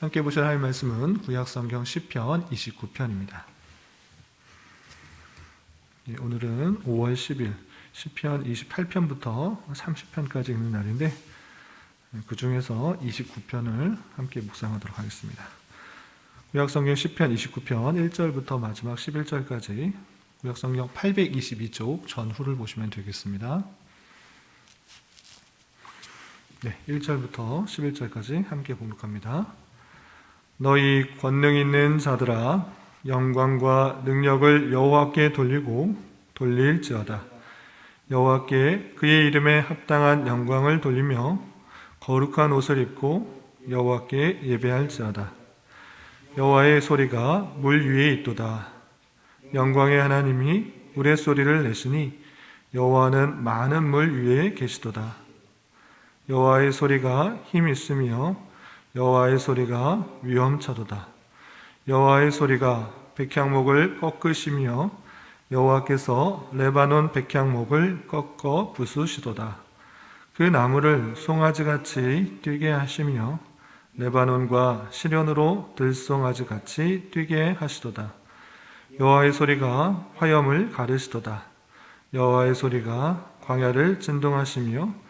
함께 보실 할 말씀은 구약성경 10편 29편입니다. 예, 오늘은 5월 10일 10편 28편부터 30편까지 읽는 날인데 예, 그 중에서 29편을 함께 묵상하도록 하겠습니다. 구약성경 10편 29편 1절부터 마지막 11절까지 구약성경 822쪽 전후를 보시면 되겠습니다. 네, 1절부터 11절까지 함께 봉독합니다. 너희 권능 있는 자들아 영광과 능력을 여호와께 돌리고 돌릴지어다. 여호와께 그의 이름에 합당한 영광을 돌리며 거룩한 옷을 입고 여호와께 예배할지어다. 여호와의 소리가 물 위에 있도다. 영광의 하나님이 우레소리를 내시니 여호와는 많은 물 위에 계시도다. 여호와의 소리가 힘 있으며 여호와의 소리가 위험차도다. 여호와의 소리가 백향목을 꺾으시며 여호와께서 레바논 백향목을 꺾어 부수시도다. 그 나무를 송아지같이 뛰게 하시며 레바논과 시련으로 들송아지 같이 뛰게 하시도다. 여호와의 소리가 화염을 가르시도다. 여호와의 소리가 광야를 진동하시며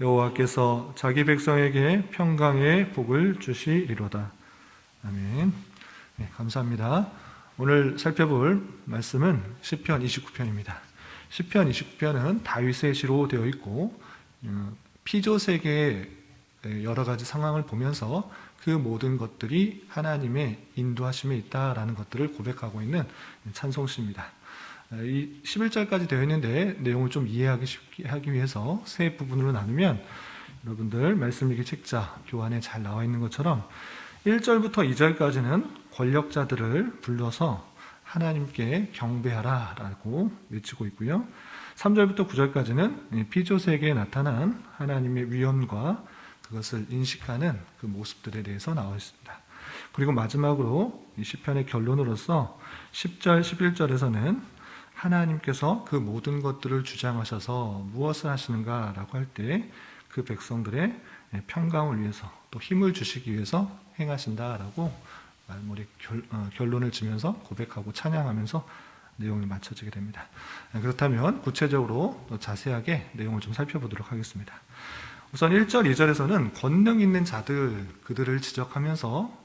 여호와께서 자기 백성에게 평강의 복을 주시리로다. 아멘. 네, 감사합니다. 오늘 살펴볼 말씀은 시편 29편입니다. 시편 29편은 다윗의 시로 되어 있고 음, 피조 세계의 여러 가지 상황을 보면서 그 모든 것들이 하나님의 인도하심에 있다라는 것들을 고백하고 있는 찬송시입니다. 이 11절까지 되어 있는데 내용을 좀 이해하기 쉽게 하기 위해서 세 부분으로 나누면 여러분들 말씀 읽기 책자 교환에 잘 나와 있는 것처럼 1절부터 2절까지는 권력자들을 불러서 하나님께 경배하라 라고 외치고 있고요. 3절부터 9절까지는 피조 세계에 나타난 하나님의 위엄과 그것을 인식하는 그 모습들에 대해서 나와 있습니다. 그리고 마지막으로 이 시편의 결론으로서 10절, 11절에서는 하나님께서 그 모든 것들을 주장하셔서 무엇을 하시는가라고 할 때 그 백성들의 평강을 위해서 또 힘을 주시기 위해서 행하신다라고 말머리 결, 어, 결론을 지면서 고백하고 찬양하면서 내용이 맞춰지게 됩니다. 그렇다면 구체적으로 또 자세하게 내용을 좀 살펴보도록 하겠습니다. 우선 1절, 2절에서는 권능 있는 자들, 그들을 지적하면서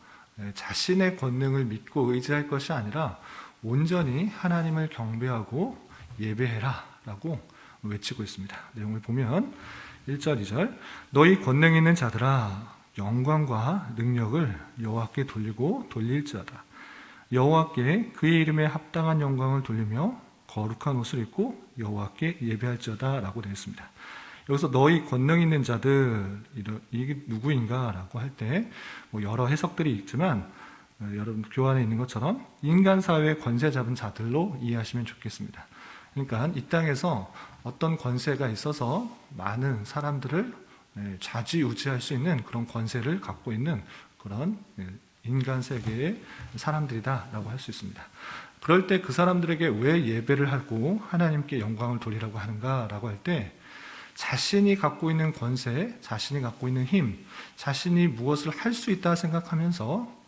자신의 권능을 믿고 의지할 것이 아니라 온전히 하나님을 경배하고 예배해라 라고 외치고 있습니다. 내용을 보면 1절, 2절 너희 권능 있는 자들아 영광과 능력을 여호와께 돌리고 돌릴지어다. 여호와께 그의 이름에 합당한 영광을 돌리며 거룩한 옷을 입고 여호와께 예배할지어다라고 되어 있습니다. 여기서 너희 권능 있는 자들 이게 누구인가라고 할때뭐 여러 해석들이 있지만 어, 여러분 교환에 있는 것처럼 인간 사회의 권세 잡은 자들로 이해하시면 좋겠습니다. 그러니까 이 땅에서 어떤 권세가 있어서 많은 사람들을 네, 좌지우지할 수 있는 그런 권세를 갖고 있는 그런 네, 인간 세계의 사람들이다라고 할 수 있습니다. 그럴 때 그 사람들에게 왜 예배를 하고 하나님께 영광을 돌리라고 하는가라고 할 때 자신이 갖고 있는 권세, 자신이 갖고 있는 힘, 자신이 무엇을 할 수 있다 생각하면서 예,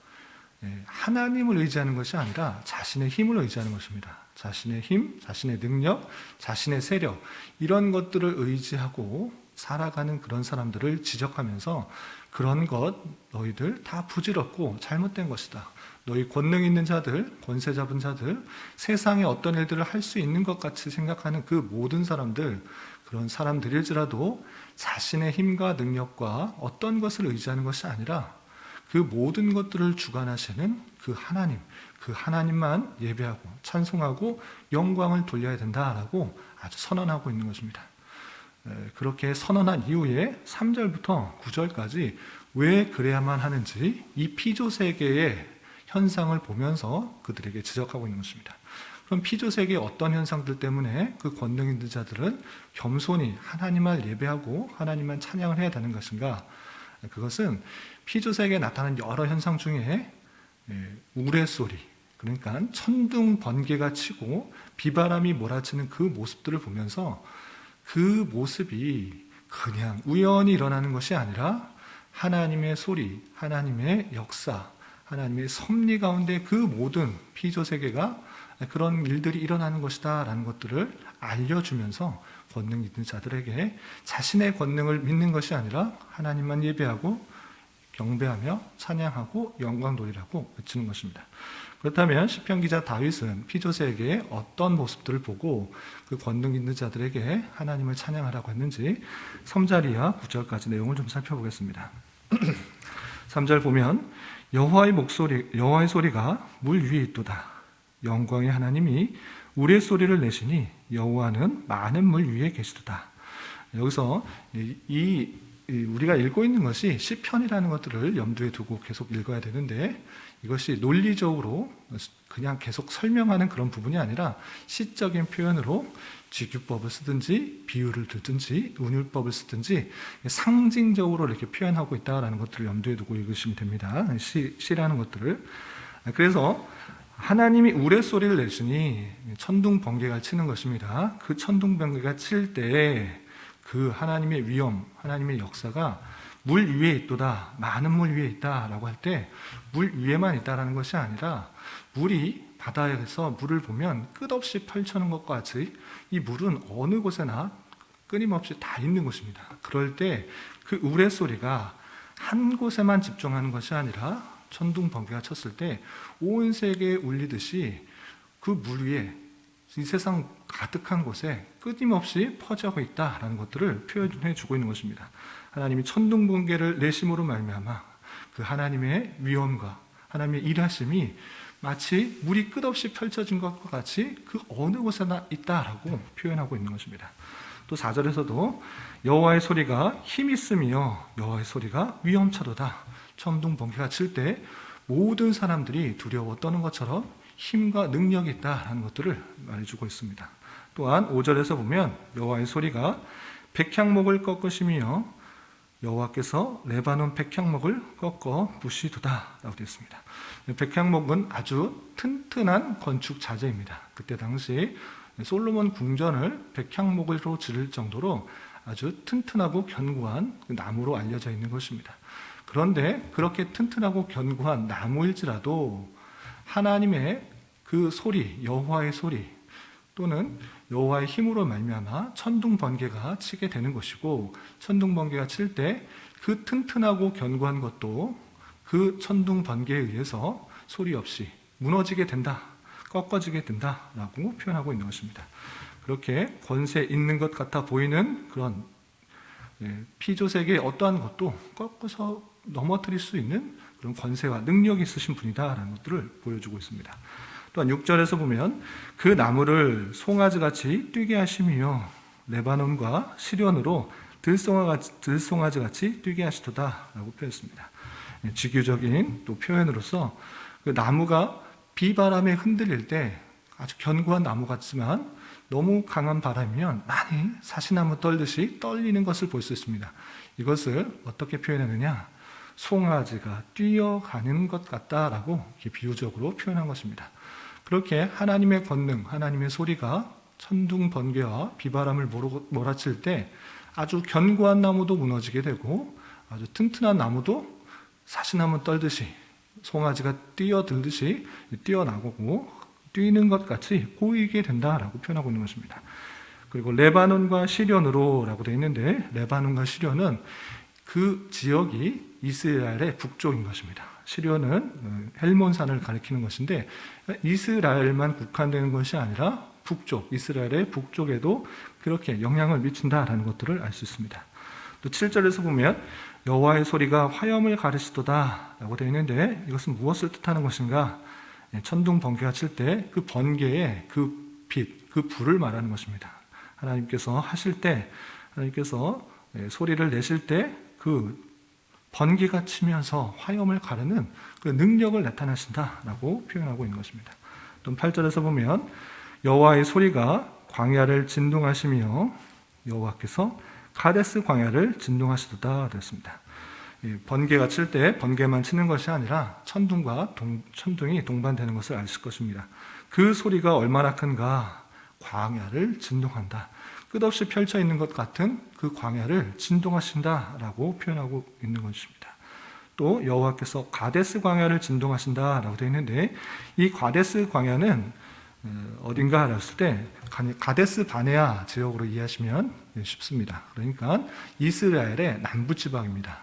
하나님을 의지하는 것이 아니라 자신의 힘을 의지하는 것입니다. 자신의 힘, 자신의 능력, 자신의 세력, 이런 것들을 의지하고 살아가는 그런 사람들을 지적하면서 그런 것 너희들 다 부질없고 잘못된 것이다. 너희 권능 있는 자들, 권세 잡은 자들, 세상에 어떤 일들을 할 수 있는 것 같이 생각하는 그 모든 사람들, 그런 사람들일지라도 자신의 힘과 능력과 어떤 것을 의지하는 것이 아니라 그 모든 것들을 주관하시는 그 하나님, 그 하나님만 예배하고 찬송하고 영광을 돌려야 된다라고 아주 선언하고 있는 것입니다. 그렇게 선언한 이후에 3절부터 9절까지 왜 그래야만 하는지 이 피조 세계의 현상을 보면서 그들에게 지적하고 있는 것입니다. 그럼 피조 세계의 어떤 현상들 때문에 그 권능 있는 자들은 겸손히 하나님을 예배하고 하나님만 찬양을 해야 되는 것인가? 그것은 피조세계에 나타나는 여러 현상 중에 예, 우레소리, 그러니까 천둥 번개가 치고 비바람이 몰아치는 그 모습들을 보면서 그 모습이 그냥 우연히 일어나는 것이 아니라 하나님의 소리, 하나님의 역사, 하나님의 섭리 가운데 그 모든 피조 세계가 그런 일들이 일어나는 것이다라는 것들을 알려주면서 권능 있는 자들에게 자신의 권능을 믿는 것이 아니라 하나님만 예배하고 경배하며 찬양하고 영광 돌리라고 외치는 것입니다. 그렇다면 시편 기자 다윗은 피조세에게 어떤 모습들을 보고 그 권능 있는 자들에게 하나님을 찬양하라고 했는지 3절 이하 9절까지 내용을 좀 살펴보겠습니다. 3절 보면 여호와의 목소리 여호와의 소리가 물 위에 있도다. 영광의 하나님이 우리의 소리를 내시니 여호와는 많은 물 위에 계시도다. 여기서 이, 이 우리가 읽고 있는 것이 시편이라는 것들을 염두에 두고 계속 읽어야 되는데 이것이 논리적으로 그냥 계속 설명하는 그런 부분이 아니라 시적인 표현으로 쥐규법을 쓰든지 비유를 들든지 운율법을 쓰든지 상징적으로 이렇게 표현하고 있다라는 것들을 염두에 두고 읽으시면 됩니다. 시, 시라는 것들을 그래서 하나님이 우레소리를 내시니 천둥 번개가 치는 것입니다. 그 천둥 번개가 칠 때 그 하나님의 위엄, 하나님의 역사가 물 위에 있도다, 많은 물 위에 있다라고 할 때 물 위에만 있다라는 것이 아니라 물이 바다에서 물을 보면 끝없이 펼쳐는 것과 같이 이 물은 어느 곳에나 끊임없이 다 있는 것입니다. 그럴 때 그 우레 소리가 한 곳에만 집중하는 것이 아니라 천둥 번개가 쳤을 때 온 세계에 울리듯이 그 물 위에 이 세상 가득한 곳에 끊임없이 퍼져고 있다라는 것들을 표현해 주고 있는 것입니다. 하나님이 천둥 번개를 내심으로 말미암아 그 하나님의 위엄과 하나님의 일하심이 마치 물이 끝없이 펼쳐진 것과 같이 그 어느 곳에나 있다라고 표현하고 있는 것입니다. 또 4절에서도 여호와의 소리가 힘 있으며 여호와의 소리가 위엄차도다. 천둥 번개가 칠 때 모든 사람들이 두려워 떠는 것처럼 힘과 능력이 있다라는 것들을 말해주고 있습니다. 또한 5절에서 보면 여호와의 소리가 백향목을 꺾으시며 여호와께서 레바논 백향목을 꺾어 부시도다라고 되어 있습니다. 백향목은 아주 튼튼한 건축 자재입니다. 그때 당시 솔로몬 궁전을 백향목으로 지을 정도로 아주 튼튼하고 견고한 나무로 알려져 있는 것입니다. 그런데 그렇게 튼튼하고 견고한 나무일지라도 하나님의 그 소리, 여호와의 소리 또는 여호와의 힘으로 말미암아 천둥 번개가 치게 되는 것이고 천둥 번개가 칠 때 그 튼튼하고 견고한 것도 그 천둥 번개에 의해서 소리 없이 무너지게 된다, 꺾어지게 된다라고 표현하고 있는 것입니다. 그렇게 권세 있는 것 같아 보이는 그런 예, 피조세계의 어떠한 것도 꺾어서 넘어뜨릴 수 있는 그런 권세와 능력이 있으신 분이다라는 것들을 보여주고 있습니다. 또한 6절에서 보면 그 나무를 송아지 같이 뛰게 하시며 레바논과 시련으로 들송아지 같이 뛰게 하시도다라고 표현했습니다. 예, 지규적인 또 표현으로서 그 나무가 비바람에 흔들릴 때 아주 견고한 나무 같지만 너무 강한 바람이면 많이 사시나무 떨듯이 떨리는 것을 볼 수 있습니다. 이것을 어떻게 표현하느냐? 송아지가 뛰어가는 것 같다라고 비유적으로 표현한 것입니다. 그렇게 하나님의 권능, 하나님의 소리가 천둥 번개와 비바람을 몰아칠 때 아주 견고한 나무도 무너지게 되고 아주 튼튼한 나무도 사시나무 떨듯이 송아지가 뛰어들듯이 뛰어나고 뛰는 것 같이 보이게 된다라고 표현하고 있는 것입니다. 그리고 레바논과 시련으로라고 되어 있는데 레바논과 시련은 그 지역이 이스라엘의 북쪽인 것입니다. 시련은 어, 헬몬산을 가리키는 것인데 이스라엘만 국한되는 것이 아니라 북쪽, 이스라엘의 북쪽에도 그렇게 영향을 미친다라는 것들을 알 수 있습니다. 또 7절에서 보면 여호와의 소리가 화염을 가르치도다라고 되어 있는데 이것은 무엇을 뜻하는 것인가? 예, 천둥 번개가 칠 때 그 번개의 그 빛, 그 불을 말하는 것입니다. 하나님께서 하실 때 하나님께서 예, 소리를 내실 때 그 번개가 치면서 화염을 가르는 그 능력을 나타나신다라고 표현하고 있는 것입니다. 또 8절에서 보면 여호와의 소리가 광야를 진동하시며 여호와께서 카데스 광야를 진동하시도다 그랬습니다. 이 번개가 칠 때 번개만 치는 것이 아니라 천둥과 동, 천둥이 동반되는 것을 아실 것입니다. 그 소리가 얼마나 큰가 광야를 진동한다. 끝없이 펼쳐 있는 것 같은 그 광야를 진동하신다라고 표현하고 있는 것입니다. 또 여호와께서 가데스 광야를 진동하신다라고 되어 있는데 이 가데스 광야는 어, 어딘가 알았을 때 가데스 바네아 지역으로 이해하시면 쉽습니다. 그러니까 이스라엘의 남부 지방입니다.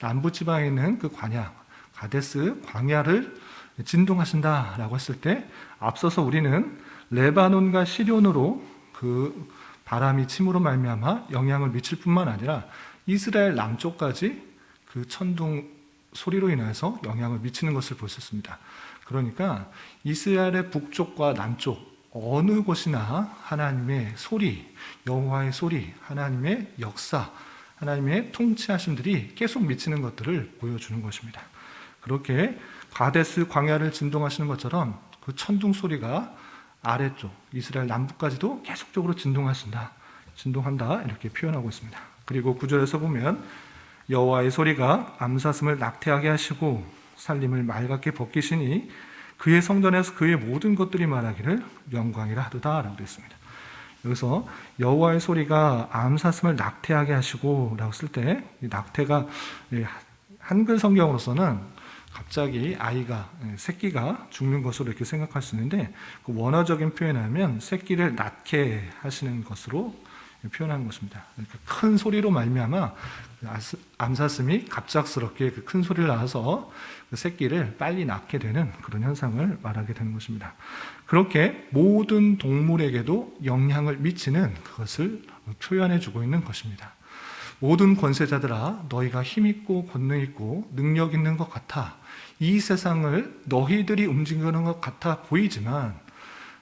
남부 지방에 있는 그 광야 가데스 광야를 진동하신다라고 했을 때 앞서서 우리는 레바논과 시련으로 그 바람이 침으로 말미암아 영향을 미칠 뿐만 아니라 이스라엘 남쪽까지 그 천둥 소리로 인해서 영향을 미치는 것을 보셨습니다. 그러니까 이스라엘의 북쪽과 남쪽 어느 곳이나 하나님의 소리, 여호와의 소리, 하나님의 역사, 하나님의 통치하심들이 계속 미치는 것들을 보여주는 것입니다. 그렇게 가데스 광야를 진동하시는 것처럼 그 천둥 소리가 아래쪽 이스라엘 남부까지도 계속적으로 진동하신다. 진동한다. 이렇게 표현하고 있습니다. 그리고 구절에서 보면 여호와의 소리가 암사슴을 낙태하게 하시고 살림을 맑게 벗기시니 그의 성전에서 그의 모든 것들이 말하기를 영광이라 하도다라고 했습니다. 여기서 여호와의 소리가 암사슴을 낙태하게 하시고라고 쓸 때 낙태가 한글 성경으로서는 갑자기 아이가 새끼가 죽는 것으로 이렇게 생각할 수 있는데 그 원어적인 표현하면 새끼를 낳게 하시는 것으로 표현하는 것입니다. 그러니까 큰 소리로 말미암아 암사슴이 갑작스럽게 그 큰 소리를 낳아서 그 새끼를 빨리 낳게 되는 그런 현상을 말하게 되는 것입니다. 그렇게 모든 동물에게도 영향을 미치는 그것을 표현해 주고 있는 것입니다. 모든 권세자들아 너희가 힘 있고 권능 있고 능력 있는 것 같아. 이 세상을 너희들이 움직이는 것 같아 보이지만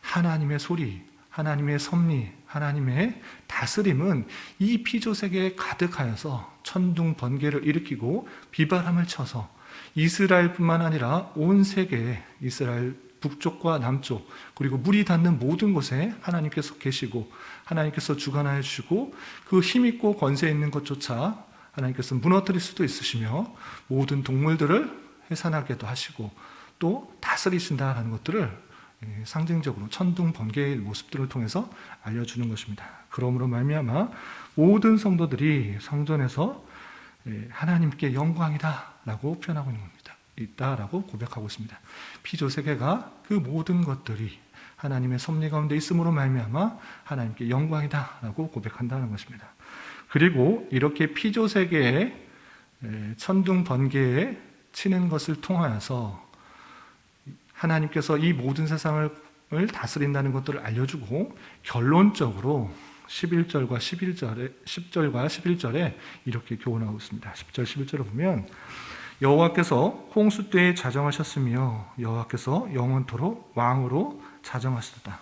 하나님의 소리, 하나님의 섭리, 하나님의 다스림은 이 피조 세계에 가득하여서 천둥 번개를 일으키고 비바람을 쳐서 이스라엘뿐만 아니라 온 세계에 이스라엘 북쪽과 남쪽 그리고 물이 닿는 모든 곳에 하나님께서 계시고 하나님께서 주관하여 주시고 그 힘 있고 권세 있는 것조차 하나님께서 무너뜨릴 수도 있으시며 모든 동물들을 해산하게도 하시고 또 다스리신다라는 것들을 예, 상징적으로 천둥 번개의 모습들을 통해서 알려주는 것입니다. 그러므로 말미암아 모든 성도들이 성전에서 예, 하나님께 영광이다라고 표현하고 있는 겁니다. 있다라고 고백하고 있습니다. 피조 세계가 그 모든 것들이 하나님의 섭리 가운데 있음으로 말미암아 하나님께 영광이다라고 고백한다는 것입니다. 그리고 이렇게 피조 세계에 예, 천둥 번개에 치는 것을 통하여서 하나님께서 이 모든 세상을 다스린다는 것들을 알려주고 결론적으로 11절과 11절에 10절과 11절에 이렇게 교훈하고 있습니다. 10절 11절을 보면 여호와께서 홍수 때에 자정하셨으며 여호와께서 영원토록 왕으로 자정하시다.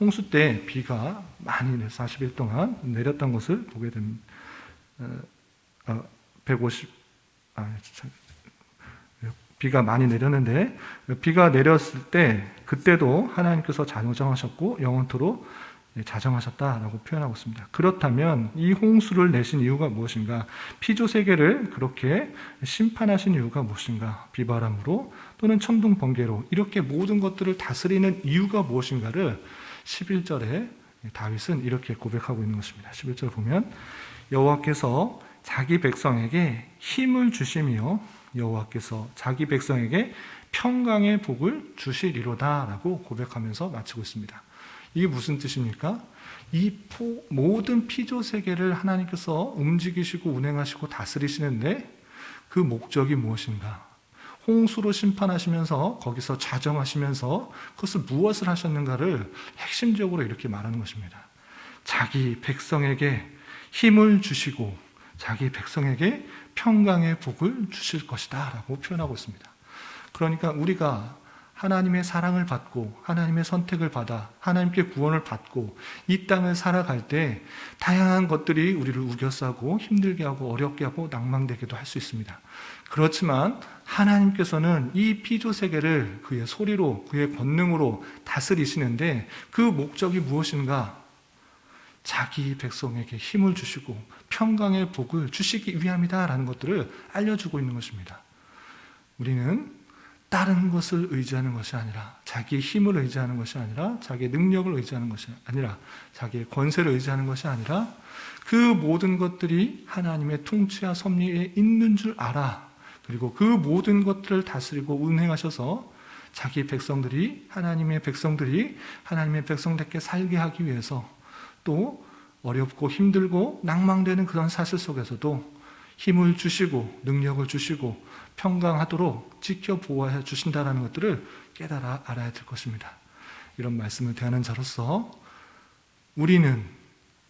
홍수 때 비가 많이 40일 동안 내렸던 것을 보게 됩니다. 어, 150 어, 아, 비가 많이 내렸는데 비가 내렸을 때 그때도 하나님께서 자정하셨고 영원토록 자정하셨다라고 표현하고 있습니다. 그렇다면 이 홍수를 내신 이유가 무엇인가? 피조 세계를 그렇게 심판하신 이유가 무엇인가? 비바람으로 또는 천둥 번개로 이렇게 모든 것들을 다스리는 이유가 무엇인가를 11절에 다윗은 이렇게 고백하고 있는 것입니다. 11절 보면 여호와께서 자기 백성에게 힘을 주시며 여호와께서 자기 백성에게 평강의 복을 주시리로다라고 고백하면서 마치고 있습니다. 이게 무슨 뜻입니까? 이 모든 피조 세계를 하나님께서 움직이시고 운행하시고 다스리시는데 그 목적이 무엇인가? 홍수로 심판하시면서 거기서 자정하시면서 그것을 무엇을 하셨는가를 핵심적으로 이렇게 말하는 것입니다. 자기 백성에게 힘을 주시고 자기 백성에게 평강의 복을 주실 것이다 라고 표현하고 있습니다. 그러니까 우리가 하나님의 사랑을 받고 하나님의 선택을 받아 하나님께 구원을 받고 이 땅을 살아갈 때 다양한 것들이 우리를 우겨싸고 힘들게 하고 어렵게 하고 낭망되게도 할 수 있습니다. 그렇지만 하나님께서는 이 피조 세계를 그의 소리로 그의 권능으로 다스리시는데 그 목적이 무엇인가? 자기 백성에게 힘을 주시고 평강의 복을 주시기 위함이다라는 것들을 알려주고 있는 것입니다. 우리는 다른 것을 의지하는 것이 아니라 자기의 힘을 의지하는 것이 아니라 자기의 능력을 의지하는 것이 아니라 자기의 권세를 의지하는 것이 아니라 그 모든 것들이 하나님의 통치와 섭리에 있는 줄 알아. 그리고 그 모든 것들을 다스리고 운행하셔서 자기 백성들이 하나님의 백성들이 하나님의 백성답게 살게 하기 위해서 또 어렵고 힘들고 낭망되는 그런 사실 속에서도 힘을 주시고 능력을 주시고 평강하도록 지켜 보호해 주신다라는 것들을 깨달아 알아야 될 것입니다. 이런 말씀을 대하는 자로서 우리는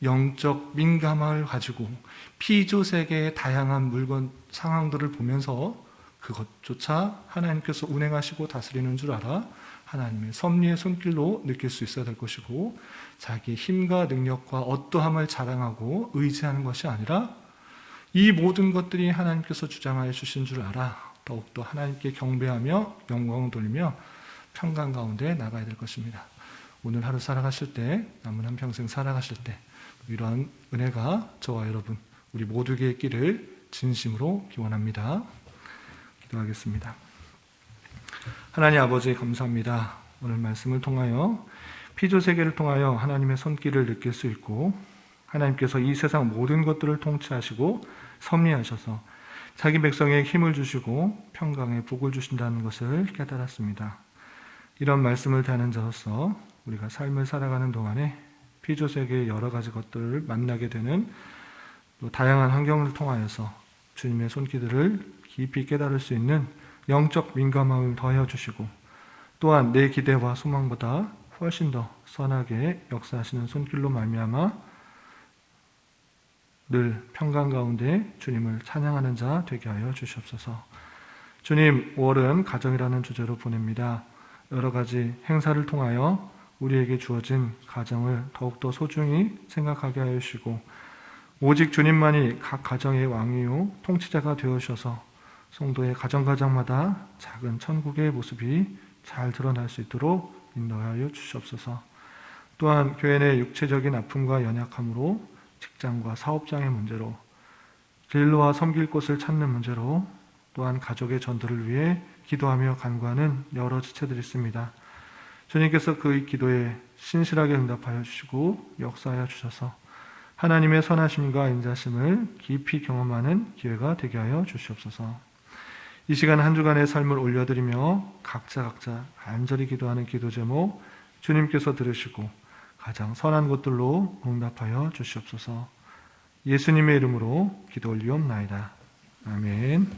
영적 민감함을 가지고 피조 세계의 다양한 물건 상황들을 보면서 그것조차 하나님께서 운행하시고 다스리는 줄 알아 하나님의 섭리의 손길로 느낄 수 있어야 될 것이고 자기 힘과 능력과 어떠함을 자랑하고 의지하는 것이 아니라 이 모든 것들이 하나님께서 주장하여 주신 줄 알아 더욱더 하나님께 경배하며 영광을 돌리며 평강 가운데 나가야 될 것입니다. 오늘 하루 살아가실 때 남은 한 평생 살아가실 때 이러한 은혜가 저와 여러분 우리 모두에게 있기를 진심으로 기원합니다. 기도하겠습니다. 하나님 아버지 감사합니다. 오늘 말씀을 통하여 피조 세계를 통하여 하나님의 손길을 느낄 수 있고 하나님께서 이 세상 모든 것들을 통치하시고 섭리하셔서 자기 백성에 힘을 주시고 평강의 복을 주신다는 것을 깨달았습니다. 이런 말씀을 대하는 자로서 우리가 삶을 살아가는 동안에 피조 세계의 여러 가지 것들을 만나게 되는 또 다양한 환경을 통하여서 주님의 손길들을 깊이 깨달을 수 있는 영적 민감함을 더해 주시고 또한 내 기대와 소망보다 훨씬 더 선하게 역사하시는 손길로 말미암아 늘 평강 가운데 주님을 찬양하는 자 되게 하여 주시옵소서. 주님, 5월은 가정이라는 주제로 보냅니다. 여러 가지 행사를 통하여 우리에게 주어진 가정을 더욱더 소중히 생각하게 하여 주시고 오직 주님만이 각 가정의 왕이요 통치자가 되어 주셔서 성도의 가정가정마다 작은 천국의 모습이 잘 드러날 수 있도록 인도하여 주시옵소서. 또한 교회 내 육체적인 아픔과 연약함으로 직장과 사업장의 문제로 진로와 섬길 곳을 찾는 문제로 또한 가족의 전도를 위해 기도하며 간구하는 여러 지체들이 있습니다. 주님께서 그 기도에 신실하게 응답하여 주시고 역사하여 주셔서 하나님의 선하심과 인자심을 깊이 경험하는 기회가 되게 하여 주시옵소서. 이 시간 한 주간의 삶을 올려드리며 각자 각자 간절히 기도하는 기도 제목 주님께서 들으시고 가장 선한 것들로 응답하여 주시옵소서. 예수님의 이름으로 기도 올리옵나이다. 아멘.